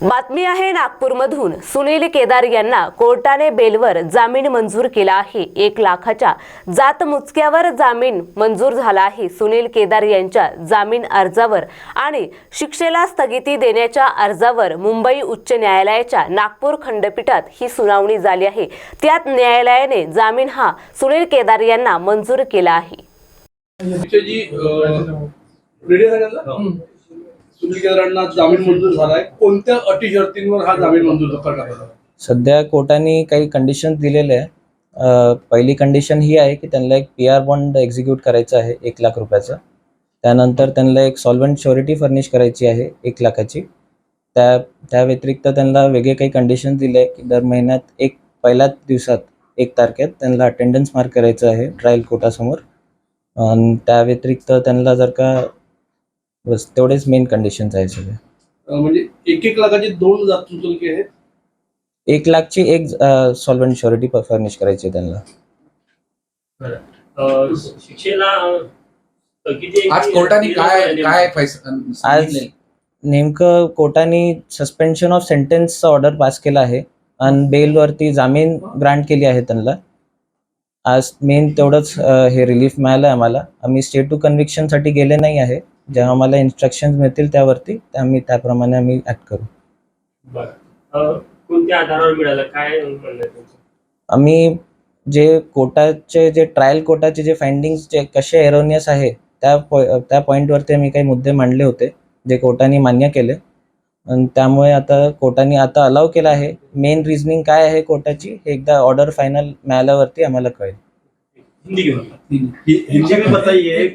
बातमी आहे नागपूरमधून. सुनील केदार यांना कोर्टाने बेलवर जामीन मंजूर केला आहे. एक लाखाच्या जात मुचक्यावर जामीन मंजूर झाला आहे. सुनील केदार यांच्या जामीन अर्जावर आणि शिक्षेला स्थगिती देण्याच्या अर्जावर मुंबई उच्च न्यायालयाच्या नागपूर खंडपीठात ही सुनावणी झाली आहे. त्यात न्यायालयाने जामीन हा सुनील केदार यांना मंजूर केला आहे. सुनील केदारांना जामीन मंजूर झालाय. कोणत्या अटी शर्तींवर हा जामीन मंजूर करण्यात आला? सध्या कोर्टाने काही कंडिशन दिलेले आहे पहिली कंडिशन ही आहे की त्यांना एक पी आर बॉन्ड एक्झिक्यूट करायचं आहे एक लाख रुपयाचा. त्यानंतर त्यांना एक सॉल्वंट श्युरिटी फर्निश करायची आहे एक लाखाची. त्या त्या व्यतिरिक्त त्यांना वेगळे काही कंडिशन दिले की दर महिन्यात एक पहिल्याच दिवसात एक तारखेत त्यांना अटेंडन्स मार्क करायचं आहे ट्रायल कोर्टासमोर आणि त्या व्यतिरिक्त त्यांना जर का बस तेवढेच मेन कंडिशन्स आहे सगळे. अं, म्हणजे एक एक लाखाचे दोन जात सुचलके आहेत? एक लाखची एक सॉल्वंट श्युरिटी फर्निश करायची आहे त्यांना. अ, शिक्षेला अ, स्थगिती आज कोर्टाने काय काय फैसला आज? नेमकं कोर्टाने सस्पेन्शन ऑफ सेंटेन्सचा ऑर्डर पास केला आहे आणि बेलवरती जामीन ग्रांट केली आहे त्यांना. आज मेन तेवढंच अं, हे रिलीफ मिळालं आहे आम्हाला. आम्ही स्टे टू कन्व्हिक्शनसाठी गेले नाही आहे. जेव्हा आम्हाला इन्स्ट्रक्शन मिळतील त्यावरती त्या आम्ही त्याप्रमाणे आम्ही ॲक्ट करू. बरं. अ, कोणत्या आधारावर मिळालं? काय आम्ही जे कोर्टाचे जे ट्रायल कोर्टाचे जे फाइंडिंग्स जे कसे एरोनियस आहे त्या पॉ- त्या पॉईंटवरती आम्ही काही मुद्दे मांडले होते जे कोर्टाने मान्य केले. आणि त्यामुळे आता कोर्टाने आता अलाव केलं आहे. मेन रिझनिंग काय आहे कोर्टाची हे एकदा ऑर्डर फायनल मिळाल्यावरती आम्हाला कळेल. हिंदी घेऊन. हिंदी में बताइए.